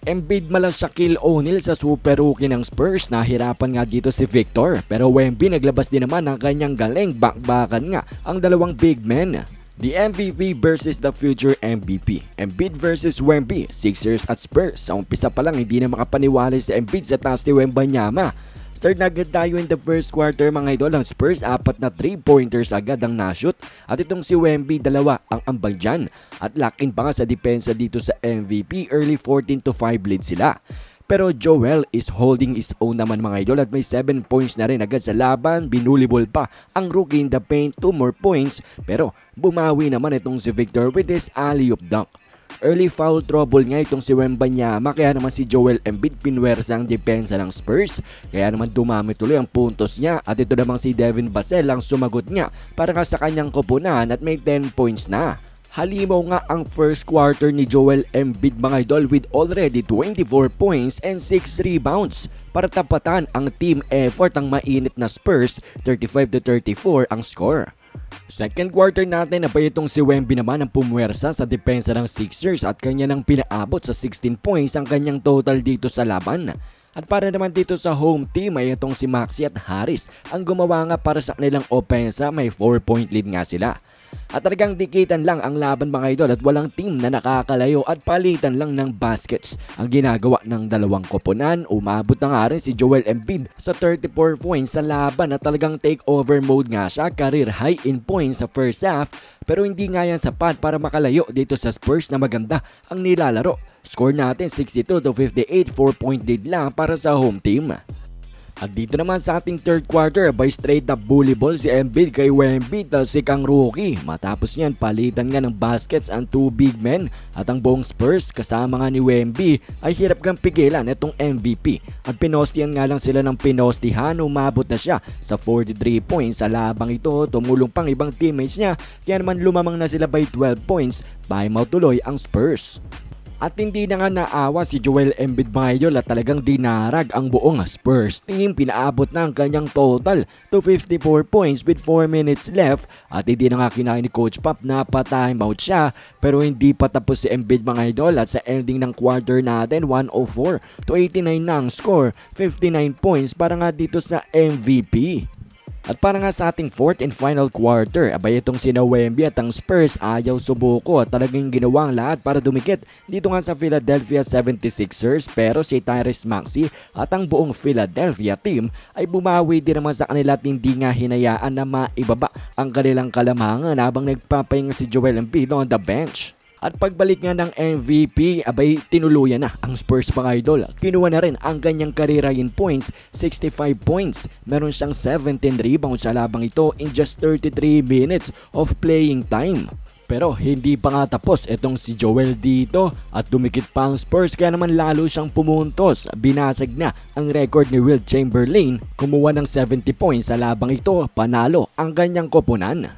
Embiid malang Shaquille O'Neal sa super rookie ng Spurs. Nahirapan nga dito si Victor. Pero Wemby naglabas din naman ng kanyang galing. Bakbakan nga ang dalawang big men. The MVP versus the future MVP. Embiid versus Wemby. Sixers at Spurs. Sa umpisa pa lang hindi na makapaniwala si Embiid sa taas ni Wembanyama. Start na agad tayo in the first quarter mga idol. Ang Spurs, apat na 3-pointers agad ang nashoot. At itong si Wemby, dalawa ang ambag dyan. At lock-in pa nga sa depensa dito sa MVP. Early 14 to 5 lead sila. Pero Joel is holding his own naman mga idol at may 7 points na rin agad sa laban. Binulibol pa ang rookie in the paint, 2 more points. Pero bumawi naman itong si Victor with his alley-oop dunk. Early foul trouble nga itong si Wembanyama kaya naman si Joel Embiid pinwersa ang depensa ng Spurs. Kaya naman dumami tuloy ang puntos niya at ito namang si Devin Vassell ang sumagot nga para nga sa kanyang koponan at may 10 points na. Halimaw nga ang first quarter ni Joel Embiid mga idol with already 24 points and 6 rebounds para tapatan ang team effort ang mainit na Spurs 35 to 34 ang score. Second quarter natin na si Wemby naman ang pumwersa sa depensa ng Sixers at kanya nang pinaabot sa 16 points ang kanyang total dito sa laban. At para naman dito sa home team ay itong si Maxi at Harris ang gumawa nga para sa kanilang opensa may 4 point lead nga sila. At talagang dikitan lang ang laban mga idol at walang team na nakakalayo at palitan lang ng baskets ang ginagawa ng dalawang koponan. Umabot na nga rin si Joel Embiid sa 34 points sa laban at talagang takeover mode nga siya. Career high in points sa first half pero hindi nga yan sapat para makalayo dito sa Spurs na maganda ang nilalaro. Score natin 62 to 58, 4 point lead lang para sa home team. At dito naman sa ating third quarter, by straight up bully ball si Embiid kay Wemby talsik ang rookie. Matapos niyan, palitan nga ng baskets ang two big men at ang buong Spurs kasama nga ni Wemby ay hirap kang pigilan itong MVP. At pinostihan nga lang sila ng pinostihan, umabot na siya sa 43 points sa labang ito. Tumulong pang ibang teammates niya kaya naman lumamang na sila by 12 points. Baimaw tuloy ang Spurs. At hindi na nga naawa si Joel Embiid Mayor at talagang dinarag ang buong Spurs team. Pinaabot na ang kanyang total to 54 points with 4 minutes left. At hindi na nga kinain ni Coach Pop na pa-timeout siya. Pero hindi pa tapos si Embiid mga idol at sa ending ng quarter natin 104 to 89 na ang score. 59 points para nga dito sa MVP. At para nga sa ating fourth and final quarter, abay itong sina Wemby at ang Spurs ayaw subuko at talagang ginawa ang lahat para dumikit dito nga sa Philadelphia 76ers pero si Tyrese Maxey at ang buong Philadelphia team ay bumawi din naman sa kanila at hindi nga hinayaan na maibaba ang kanilang kalamangan habang nagpapahinga si Joel Embiid on the bench. At pagbalik nga ng MVP, abay tinuluyan na ang Spurs mga idol. Kinuha na rin ang kanyang career in points, 65 points. Meron siyang 17 rebounds sa labang ito in just 33 minutes of playing time. Pero hindi pa nga tapos itong si Joel dito at dumikit pa ang Spurs kaya naman lalo siyang pumuntos. Binasag na ang record ni Will Chamberlain. Kumuha ng 70 points sa labang ito, panalo ang kanyang koponan.